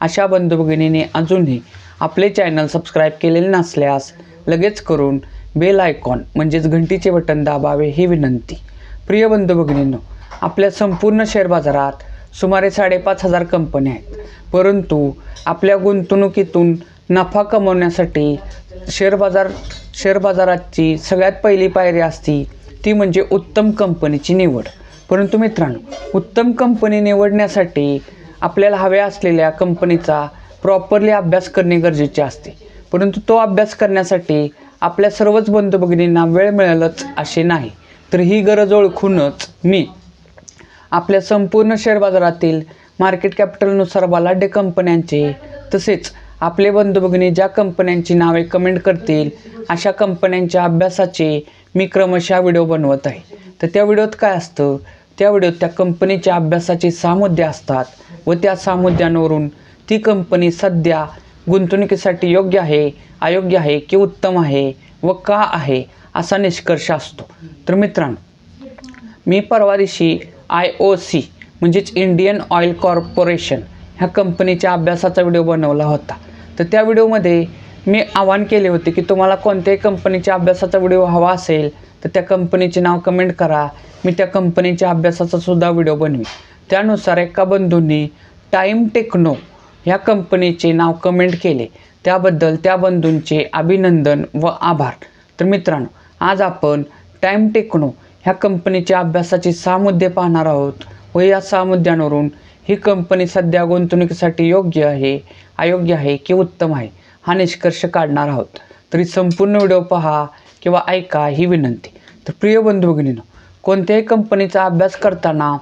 अशा बंधुभगिनीने अजूनही आपले चॅनल सबस्क्राईब केलेले नसल्यास लगेच करून बेल आयकॉन म्हणजेच घंटीचे बटन दाबावे ही विनंती. प्रिय बंधुभगिनींनो आपल्या संपूर्ण शेअर बाजारात सुमारे साडेपाच हजार कंपन्या आहेत. परंतु आपल्या गुंतवणुकीतून नफा कमवण्यासाठी शेअर बाजार शेअर बाजाराची सगळ्यात पहिली पायरी असती ती म्हणजे उत्तम कंपनीची निवड. परंतु मित्रांनो उत्तम कंपनी निवडण्यासाठी आपल्याला हव्या असलेल्या कंपनीचा प्रॉपरली अभ्यास करणे गरजेचे असते. परंतु तो अभ्यास करण्यासाठी आपल्या सर्वच बंधू भगिनींना वेळ मिळेलच असे नाही. तर ही गरज ओळखूनच मी आपल्या संपूर्ण शेअर बाजारातील मार्केट कॅपिटलनुसार बलाढ्य कंपन्यांचे तसेच आपले बंधू भगिनी ज्या कंपन्यांची नावे कमेंट करतील अशा कंपन्यांच्या अभ्यासाचे मी क्रमशः व्हिडिओ बनवत आहे. तर त्या व्हिडिओत काय असतं? त्या व्हिडिओत त्या कंपनीच्या अभ्यासाचे सहा मुद्दे असतात व त्या सहा मुद्द्यांवरून ती कंपनी सध्या गुंतवणुकीसाठी योग्य आहे अयोग्य आहे की उत्तम आहे व का आहे असा निष्कर्ष असतो. तर मित्रांनो मी परवा दिवशी आय ओ सी म्हणजेच इंडियन ऑइल कॉर्पोरेशन ह्या कंपनीच्या अभ्यासाचा व्हिडिओ बनवला होता. तर त्या व्हिडिओमध्ये मी आवाहन केले होते की तुम्हाला कोणत्याही कंपनीच्या अभ्यासाचा व्हिडिओ हवा असेल तर त्या कंपनीचे नाव कमेंट करा. मी त्या कंपनीच्या अभ्यासाचा सुद्धा व्हिडिओ बनवी त्यानुसार एका बंधूंनी टाईम टेक्नो ह्या कंपनीचे नाव कमेंट केले. त्याबद्दल त्या बंधूंचे अभिनंदन व आभार. तर मित्रांनो आज आपण टाईम टेक्नो ह्या कंपनीच्या अभ्यासाचे सहा मुद्दे पाहणार आहोत व या सहा मुद्द्यांवरून ही कंपनी सध्या गुंतवणुकीसाठी योग्य आहे अयोग्य आहे की उत्तम आहे हा निष्कर्ष काढणार आहोत. तरी संपूर्ण व्हिडिओ पहा किंवा ऐका ही विनंती. तर प्रिय बंधू भगिनीनं कोणत्याही कंपनीचा अभ्यास करताना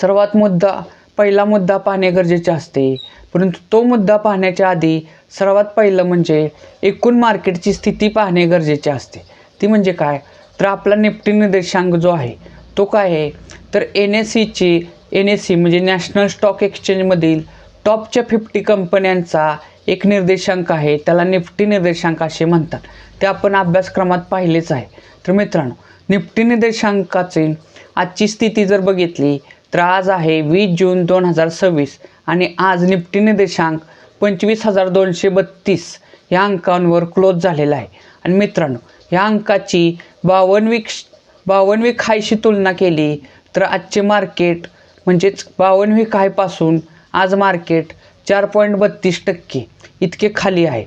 सर्वात मुद्दा पहिला मुद्दा पाहणे गरजेचे असते. परंतु तो मुद्दा पाहण्याच्या आधी सर्वात पहिलं म्हणजे एकूण मार्केटची स्थिती पाहणे गरजेचे असते. ती म्हणजे काय? तर आपला निफ्टी निर्देशांक जो आहे तो काय आहे? तर एन एस सीची एन एस सी म्हणजे नॅशनल स्टॉक एक्सचेंजमधील टॉपच्या फिफ्टी कंपन्यांचा एक निर्देशांक आहे त्याला निफ्टी निर्देशांक असे म्हणतात. ते आपण अभ्यासक्रमात पाहिलेच आहे. तर मित्रांनो निफ्टी निर्देशांकाचे आजची स्थिती जर बघितली तर आज आहे वीस जून दोन हजार सव्वीस आणि आज निफ्टी निर्देशांक पंचवीस हजार दोनशे बत्तीस या अंकांवर क्लोज झालेला आहे. आणि मित्रांनो ह्या अंकाची बावनवीक बावनवीक हायशी तुलना केली तर आजचे मार्केट म्हणजेच बावनवी हायपासून आज मार्केट चार पॉईंट बत्तीस टक्के इतके खाली आहे.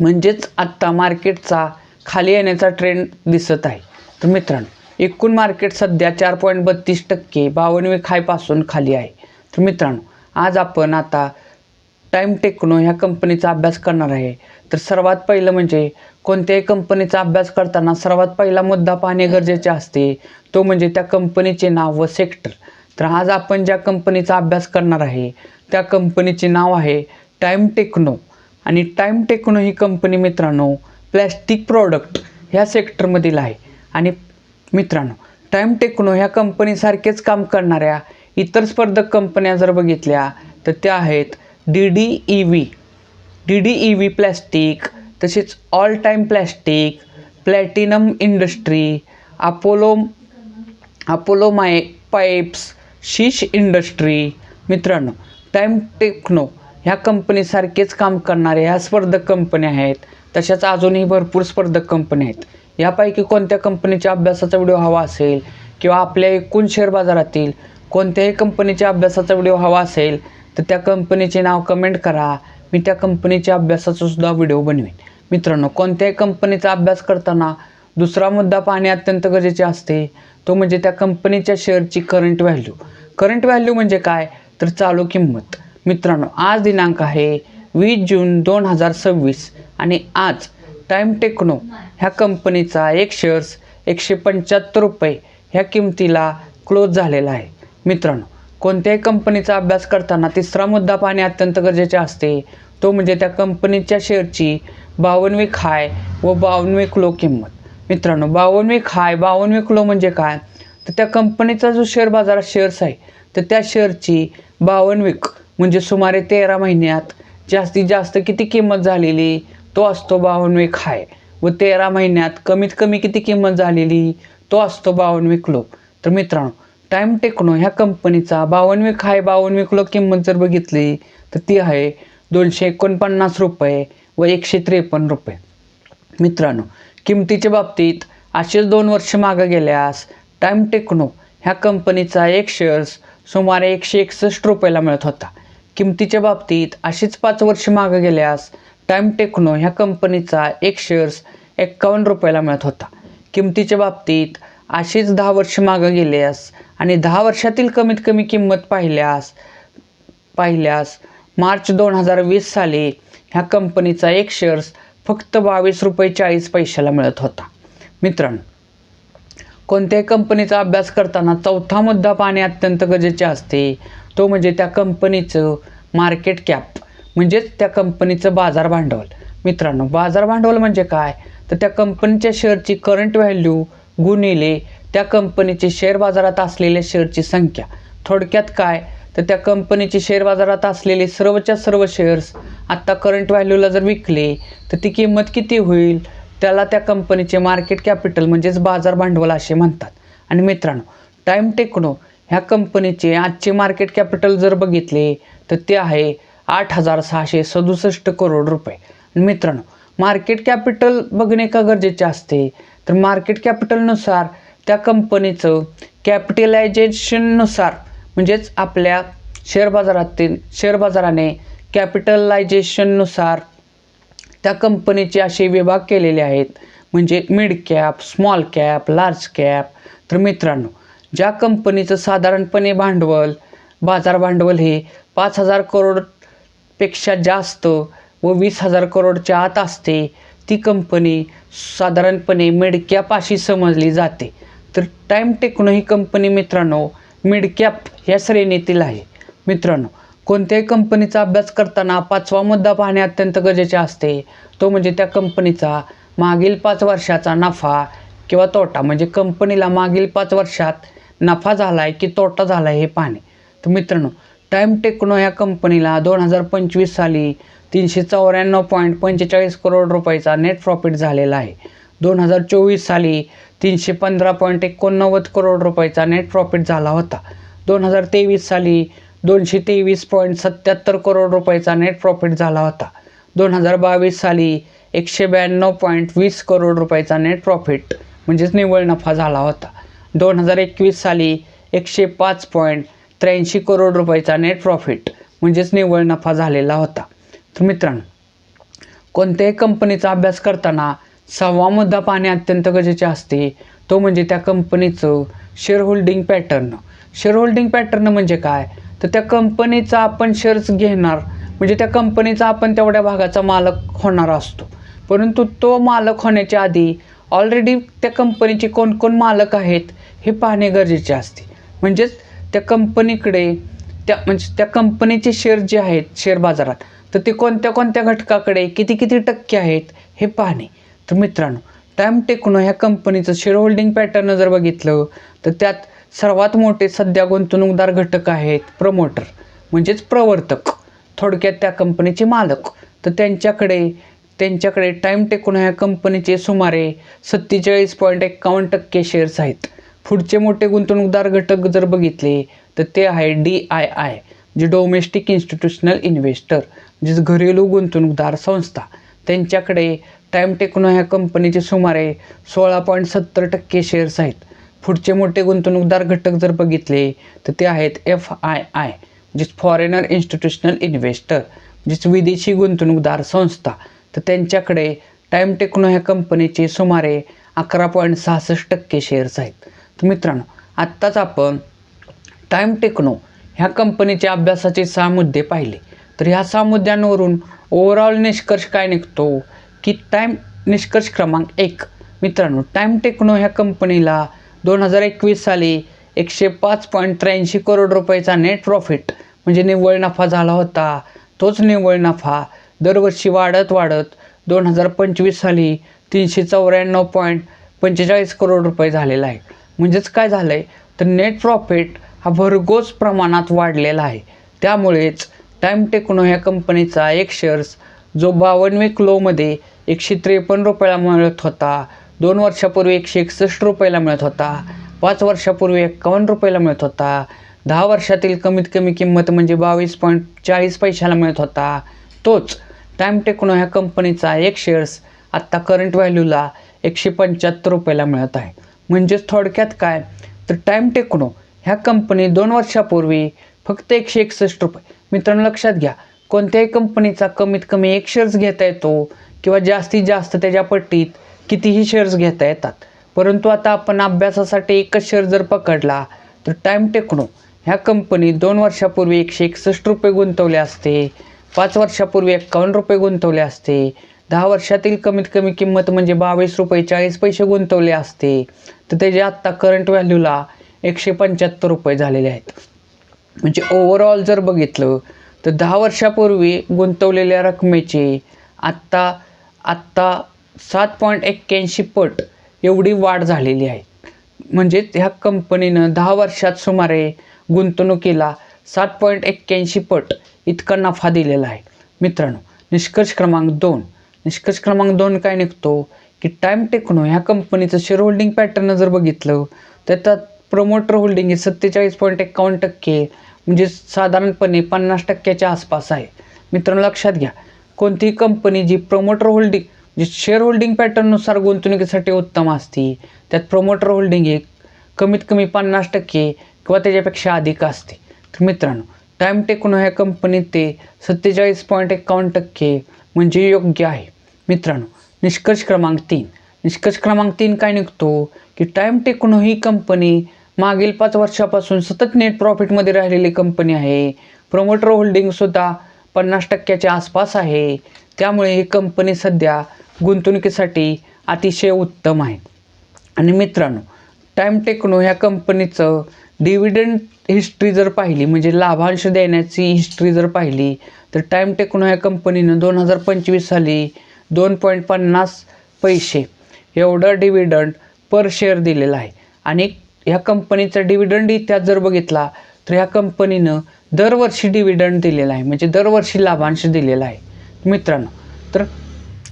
म्हणजेच आत्ता मार्केटचा खाली येण्याचा ट्रेंड दिसत आहे. तर मित्रांनो एकूण मार्केट सध्या चार पॉईंट बत्तीस टक्के बावनवे खायपासून खाली आहे. तर मित्रांनो आज आपण आता टाईम टेक्नो ह्या कंपनीचा अभ्यास करणार आहे. तर सर्वात पहिलं म्हणजे कोणत्याही कंपनीचा अभ्यास करताना सर्वात पहिला मुद्दा पाहणे गरजेचे असते तो म्हणजे त्या कंपनीचे नाव व सेक्टर तर आज आपण ज्या कंपनीचा अभ्यास करणार आहे त्या कंपनीचे नाव आहे टाईम टेक्नो आणि टाईम टेक्नो ही कंपनी मित्रांनो प्लॅस्टिक प्रॉडक्ट ह्या सेक्टरमधील आहे. आणि मित्रांनो टाईम टेक्नो ह्या कंपनीसारखेच काम करणाऱ्या इतर स्पर्धक कंपन्या जर बघितल्या तर त्या आहेत D D E V D D E V plastic तसेच all time plastic platinum industry Apollo Apollo my pipes शीश इंडस्ट्री. मित्रांनो टाईम टेक्नो ह्या कंपनीसारखेच काम करणाऱ्या ह्या स्पर्धक कंपन्या आहेत. तशाच अजूनही भरपूर स्पर्धक कंपन्या आहेत. यापैकी कोणत्या कंपनीच्या अभ्यासाचा व्हिडिओ हवा असेल किंवा आपल्या एकूण शेअर बाजारातील कोणत्याही कंपनीच्या अभ्यासाचा व्हिडिओ हवा असेल तर त्या कंपनीचे नाव कमेंट करा. मी त्या कंपनीच्या अभ्यासाचा सुद्धा व्हिडिओ बनवेन. मित्रांनो कोणत्याही कंपनीचा अभ्यास करताना दुसरा मुद्दा पाहणे अत्यंत गरजेचे असते. तो म्हणजे त्या कंपनीच्या शेअरची करंट व्हॅल्यू करंट व्हॅल्यू म्हणजे काय? तर चालू किंमत. मित्रांनो आज दिनांक आहे वीस जून दोन हजार सव्वीस आणि आज टाईम टेक्नो ह्या कंपनीचा एक शेअर्स एकशे पंच्याहत्तर रुपये ह्या किमतीला क्लोज झालेला आहे. मित्रांनो कोणत्याही कंपनीचा अभ्यास करताना तिसरा मुद्दा पाहणे अत्यंत गरजेचे असते. तो म्हणजे त्या कंपनीच्या शेअरची बावनवी खाय व बावनवी क्लो किंमत. मित्रांनो बावनवी खाय बावनवी किलो म्हणजे काय? तर त्या कंपनीचा जो शेअर बाजारात शेअर्स आहे तर त्या शेअरची बावनवीक म्हणजे सुमारे तेरा महिन्यात जास्तीत जास्त किती किंमत झालेली? तो असतो बावनवी हाय. व तेरा महिन्यात कमीत कमी किती किंमत झालेली? तो असतो बावनवी लो. तर मित्रांनो टाईम टेक्नो ह्या कंपनीचा बावनवी हाय बावनवी लो किंमत जर बघितली तर ती आहे दोनशे एकोणपन्नास रुपये व एकशे त्रेपन्न रुपये. मित्रांनो किमतीच्या बाबतीत असेच दोन वर्ष मागं गेल्यास टाईम टेक्नो ह्या कंपनीचा एक शेअर्स सुमारे एकशे एकसष्ट रुपयाला मिळत होता. किमतीच्या बाबतीत अशीच पाच वर्ष मागं गेल्यास टाईम टेक्नो ह्या कंपनीचा एक शेअर्स एक्कावन्न रुपयाला मिळत होता. किमतीच्या बाबतीत अशीच दहा वर्ष मागं गेल्यास आणि दहा वर्षातील कमीत कमी किंमत पाहिल्यास पाहिल्यास मार्च दोन हजार वीस साली ह्या कंपनीचा एक शेअर्स फक्त बावीस रुपये चाळीस पैशाला मिळत होता. मित्रांनो कोणत्याही कंपनीचा अभ्यास करताना चौथा मुद्दा पाहणे अत्यंत गरजेचे असते. तो म्हणजे त्या कंपनीचं मार्केट कॅप म्हणजेच त्या कंपनीचं बाजार भांडवल. मित्रांनो बाजार भांडवल म्हणजे काय? तर त्या कंपनीच्या शेअरची करंट व्हॅल्यू गुणिले त्या कंपनीचे शेअर बाजारात असलेल्या शेअरची संख्या. थोडक्यात काय? तर त्या कंपनीचे शेअर बाजारात असलेले सर्वच्या सर्व शेअर्स आत्ता करंट व्हॅल्यूला जर विकले तर ती किंमत किती होईल? त्याला त्या कंपनीचे मार्केट कॅपिटल म्हणजेच बाजार भांडवल असे म्हणतात. आणि मित्रांनो टाईम टेक्नो ह्या कंपनीचे आजचे मार्केट कॅपिटल जर बघितले तर ते आहे आठ हजार सहाशे सदुसष्ट करोड रुपये. आणि मित्रांनो मार्केट कॅपिटल बघणे का गरजेचे असते? तर मार्केट कॅपिटलनुसार त्या कंपनीचं कॅपिटलायझेशननुसार म्हणजेच आपल्या शेअर बाजारातील शेअर बाजाराने कॅपिटलायझेशननुसार त्या कंपनीचे असे विभाग केलेले आहेत. म्हणजे mid cap small cap large cap तर मित्रांनो ज्या कंपनीचं साधारणपणे भांडवल बाजार भांडवल हे पाच हजार करोडपेक्षा जास्त व वीस हजार करोडच्या आत असते ती कंपनी साधारणपणे मिड कॅप अशी समजली जाते. तर टाईम टेक्नो ही कंपनी मित्रांनो मिड कॅप श्रेणीतील आहे. मित्रांनो कोणत्याही कंपनीचा अभ्यास करताना पाचवा मुद्दा पाहणे अत्यंत गरजेचे असते. तो म्हणजे त्या कंपनीचा मागील पाच वर्षाचा नफा किंवा तोटा. म्हणजे कंपनीला मागील पाच वर्षात नफा झाला आहे की तोटा झाला आहे हे पाहणे. तर मित्रांनो टाईम टेक्नो या कंपनीला दोन हजार पंचवीस साली तीनशे चौऱ्याण्णव पॉईंट पंचेचाळीस करोड रुपयाचा नेट प्रॉफिट झालेला आहे. दोन हजार चोवीस साली तीनशे पंधरा पॉईंट एकोणनव्वद करोड रुपयाचा नेट प्रॉफिट झाला होता. दोन हजार तेवीस साली दोनशे तेवीस पॉईंट सत्याहत्तर करोड रुपयाचा नेट प्रॉफिट झाला होता. दोन हजार बावीस साली एकशे ब्याण्णव पॉईंट वीस करोड रुपयाचा नेट प्रॉफिट म्हणजेच निव्वळ नफा झाला होता. दोन हजार एकवीस साली एकशे पाच पॉईंट त्र्याऐंशी करोड रुपयाचा नेट प्रॉफिट म्हणजेच निव्वळ नफा झालेला होता. तर मित्रांनो कोणत्याही कंपनीचा अभ्यास करताना सहावा मुद्दा पाहणे अत्यंत गरजेचे असते. तो म्हणजे त्या कंपनीचं shareholding pattern shareholding pattern म्हणजे काय? तर त्या कंपनीचा आपण शेअर्स घेणार म्हणजे त्या कंपनीचा आपण तेवढ्या भागाचा मालक होणार असतो. परंतु तो मालक होण्याच्या आधी ऑलरेडी त्या कंपनीचे कोणकोण मालक आहेत हे पाहणे गरजेचे असते. म्हणजेच त्या कंपनीकडे त्या म्हणजे त्या कंपनीचे शेअर जे आहेत शेअर बाजारात तर ते कोणत्या कोणत्या घटकाकडे किती किती टक्के आहेत हे पाहणे. तर मित्रांनो टाईम टेक्नो ह्या कंपनीचं शेअर होल्डिंग पॅटर्न जर बघितलं तर त्यात सर्वात मोठे सध्या गुंतवणूकदार घटक आहेत प्रमोटर म्हणजेच प्रवर्तक. थोडक्यात त्या कंपनीचे मालक. तर त्यांच्याकडे त्यांच्याकडे टाईम टेकून ह्या कंपनीचे सुमारे सत्तेचाळीस पॉईंट एक्कावन्न टक्के शेअर्स आहेत. पुढचे मोठे गुंतवणूकदार घटक जर बघितले तर ते आहे डी आय आय जे डोमेस्टिक इन्स्टिट्यूशनल इन्व्हेस्टर म्हणजेच घरेलू गुंतवणूकदार संस्था. त्यांच्याकडे टाईम टेक्नो ह्या कंपनीचे सुमारे सोळा पॉईंट सत्तर टक्के शेअर्स आहेत. पुढचे मोठे गुंतवणूकदार घटक जर बघितले तर ते आहेत एफ आय आय म्हणजेच फॉरेनर इन्स्टिट्यूशनल इन्व्हेस्टर म्हणजेच विदेशी गुंतवणूकदार संस्था. तर त्यांच्याकडे टाईम टेक्नो ह्या कंपनीचे सुमारे अकरा पॉईंट सहासष्ट टक्के शेअर्स आहेत. तर मित्रांनो आत्ताच आपण टाईम टेक्नो ह्या कंपनीच्या अभ्यासाचे सहा मुद्दे पाहिले. तर ह्या सहा मुद्द्यांवरून ओव्हरऑल निष्कर्ष काय निघतो? की टाईम निष्कर्ष क्रमांक एक. मित्रांनो टाईम टेक्नो ह्या कंपनीला दोन हजार एकवीस साली एकशे पाच पॉईंट त्र्याऐंशी करोड रुपयाचा नेट प्रॉफिट म्हणजे निव्वळ नफा झाला होता. तोच निव्वळ नफा दरवर्षी वाढत वाढत दोन हजार पंचवीस साली तीनशे चौऱ्याण्णव पॉईंट पंचेचाळीस करोड रुपये झालेला आहे. म्हणजेच काय झालं आहे तर नेट प्रॉफिट हा भरघोस प्रमाणात वाढलेला आहे. त्यामुळेच टाईम टेक्नो ह्या कंपनीचा एक शेअर्स जो बावनवे क्लोमध्ये एकशे त्रेपन्न रुपयाला मिळत होता. दोन वर्षापूर्वी एकशे एकसष्ट रुपयाला मिळत होता. पाच वर्षापूर्वी एकावन्न रुपयाला मिळत होता. दहा वर्षातील कमीत कमी किंमत म्हणजे बावीस पॉईंट चाळीस पैशाला मिळत होता. तोच टाईम टेक्नो ह्या कंपनीचा एक शेअर्स आत्ता करंट व्हॅल्यूला एकशे पंच्याहत्तर रुपयाला मिळत आहे. म्हणजेच थोडक्यात काय? तर टाईम टेक्नो ह्या कंपनी दोन वर्षापूर्वी फक्त एकशे एकसष्ट रुपये. मित्रांनो लक्षात घ्या. कोणत्याही कंपनीचा कमीत कमी एक शेअर्स घेता येतो किंवा जास्तीत जास्त त्याच्या पट्टीत कितीही शेअर्स घेता येतात. परंतु आता आपण अभ्यासासाठी एकच शेअर जर पकडला तर टाईम टेक्नो ह्या कंपनीत दोन वर्षापूर्वी एकशे एकसष्ट रुपये गुंतवले असते पाच वर्षापूर्वी एक्कावन्न रुपये गुंतवले असते दहा वर्षातील कमीत कमी किंमत म्हणजे बावीस रुपये चाळीस पैसे गुंतवले असते तर त्याचे आत्ता करंट व्हॅल्यूला एकशे पंच्याहत्तर रुपये झालेले आहेत. म्हणजे ओव्हरऑल जर बघितलं तर दहा वर्षापूर्वी गुंतवलेल्या रकमेचे आत्ता आत्ता सात पॉईंट एक्क्याऐंशी पट एवढी वाढ झालेली आहे. म्हणजेच ह्या कंपनीनं दहा वर्षात सुमारे गुंतवणुकीला सात पॉईंट एक्क्याऐंशी पट इतका नफा दिलेला आहे. मित्रांनो निष्कर्ष क्रमांक दोन. निष्कर्ष क्रमांक दोन काय निघतो? की टाईम टेक्नो ह्या कंपनीचं शेअर होल्डिंग पॅटर्न जर बघितलं तर त्यात प्रमोटर होल्डिंग हे सत्तेचाळीस पॉईंट एकावन्न टक्के म्हणजे साधारणपणे पन्नास टक्क्याच्या आसपास आहे. मित्रांनो लक्षात घ्या. कोणतीही कंपनी जी प्रमोटर होल्डिंग जी शेअर होल्डिंग पॅटर्ननुसार गुंतवणुकीसाठी उत्तम असते त्यात प्रमोटर होल्डिंग एक कमीत कमी पन्नास टक्के किंवा त्याच्यापेक्षा अधिक असते. तर मित्रांनो टाईम टेक्नो ह्या कंपनीत ते सत्तेचाळीस पॉईंट एकावन्न टक्के म्हणजे योग्य आहे. मित्रांनो निष्कर्ष क्रमांक तीन. निष्कर्ष क्रमांक तीन काय निघतो? की टाईम टेक्नो ही कंपनी मागील पाच वर्षापासून सतत नेट प्रॉफिटमध्ये राहिलेली कंपनी आहे. प्रमोटर होल्डिंगसुद्धा पन्नास टक्क्याच्या आसपास आहे. त्यामुळे ही कंपनी सध्या गुंतवणुकीसाठी अतिशय उत्तम आहे. आणि मित्रांनो टाईम टेक्नो ह्या कंपनीचं डिव्हिडंड हिस्ट्री जर पाहिली म्हणजे लाभांश देण्याची हिस्ट्री जर पाहिली तर टाईम टेक्नो ह्या कंपनीनं दोन हजार पंचवीस साली दोन पॉईंट पन्नास पैसे एवढं डिव्हिडंड पर शेअर दिलेलं आहे. आणि ह्या कंपनीचा डिव्हिडंड इतिहास जर बघितला तर ह्या कंपनीनं दरवर्षी डिव्हिडंड दिलेला आहे. म्हणजे दरवर्षी लाभांश दिलेला आहे. मित्रांनो तर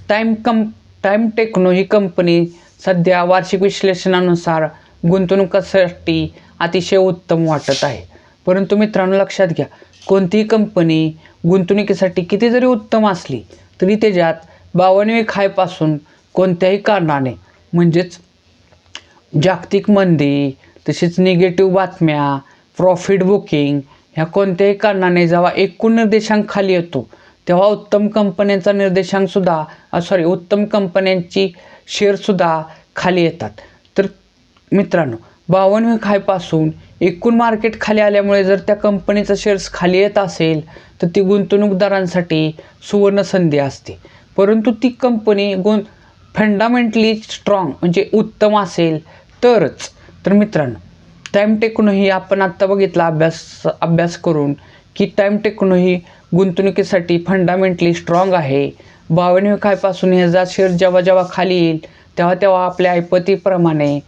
टाईम कम टाईम टेक्नो ही कंपनी सध्या वार्षिक विश्लेषणानुसार गुंतवणुकीसाठी अतिशय उत्तम वाटत आहे. परंतु मित्रांनो लक्षात घ्या कोणतीही कंपनी गुंतवणुकीसाठी किती जरी उत्तम असली तरी त्याच्यात बावनवे खायपासून कोणत्याही कारणाने म्हणजेच जागतिक मंदी तसेच निगेटिव्ह बातम्या प्रॉफिट बुकिंग ह्या कोणत्याही कारणाने जेव्हा एकूण निर्देशांक खाली येतो तेव्हा उत्तम कंपन्यांचा निर्देशांकसुद्धा सॉरी उत्तम कंपन्यांची शेअरसुद्धा खाली येतात. तर मित्रांनो बावन्न खायपासून एकूण मार्केट खाली आल्यामुळे जर त्या कंपनीचा शेअर्स खाली येत असेल तर ती गुंतवणूकदारांसाठी सुवर्ण संधी असते. परंतु ती कंपनी गुं फंडामेंटली स्ट्रॉंग म्हणजे उत्तम असेल तरच. तर मित्रांनो टाईम टेकूनही आपण आत्ता बघितला अभ्यास अभ्यास करून की टाईम टेक्नो ही गुंतवणुकीसाठी फंडामेंटली स्ट्रॉंग आहे. बावन्नवे खायपासून ह्याचा शेअर जेव्हा जेव्हा खाली येईल तेव्हा तेव्हा आपल्या ऐपतीप्रमाणे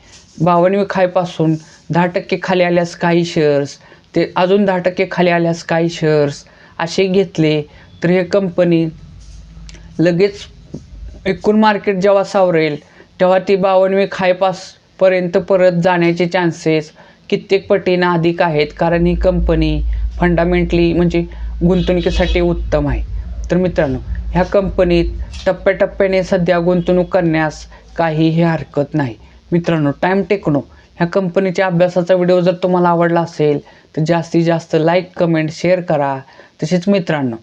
बावन्न खायपासून दहा टक्के खाली आल्यास काही शेअर्स ते अजून दहा टक्के खाली आल्यास काही शेअर्स असे घेतले तर हे कंपनी लगेच एकूण मार्केट जेव्हा सावरेल तेव्हा ती बावन्नवे खायपासपर्यंत परत जाण्याचे चान्सेस कित्येक पटीनं अधिक आहेत कारण ही कंपनी फंडामेंटली म्हणजे गुंतवणुकीसाठी उत्तम आहे. तर मित्रांनो ह्या कंपनीत टप्प्याटप्प्याने सध्या गुंतवणूक करण्यास काहीही हरकत नाही. मित्रांनो टाईम टेक्नो. ह्या कंपनीच्या अभ्यासाचा व्हिडिओ जर तुम्हाला आवडला असेल तर जास्तीत जास्त लाईक कमेंट शेअर करा. तसेच मित्रांनो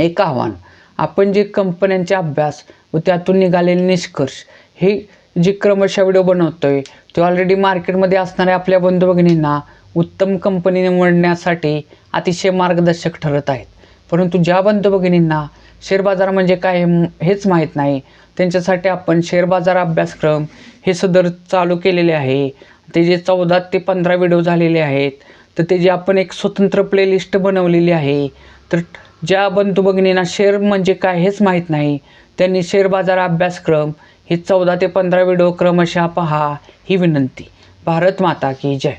एक आव्हान. आपण जे कंपन्यांचे अभ्यास व त्यातून निघालेले निष्कर्ष हे जी क्रमशः व्हिडिओ बनवतो आहे ती ऑलरेडी मार्केटमध्ये असणाऱ्या आपल्या बंधू भगिनींना उत्तम कंपनी निवडण्यासाठी अतिशय मार्गदर्शक ठरत आहेत. परंतु ज्या बंधू भगिनींना शेअर बाजार म्हणजे काय हेच माहीत नाही त्यांच्यासाठी आपण शेअर बाजार अभ्यासक्रम हे सदर चालू केलेले आहे. ते जे चौदा ते पंधरा व्हिडिओ झालेले आहेत तर ते जे आपण एक स्वतंत्र प्लेलिस्ट बनवलेली आहे तर ज्या बंधू भगिनींना शेअर म्हणजे काय हेच माहीत नाही. त्यांनी शेअर बाजार अभ्यासक्रम ही चौदा ते पंधरा व्हिडिओ क्रमशः पहा ही विनंती. भारत माता की जय.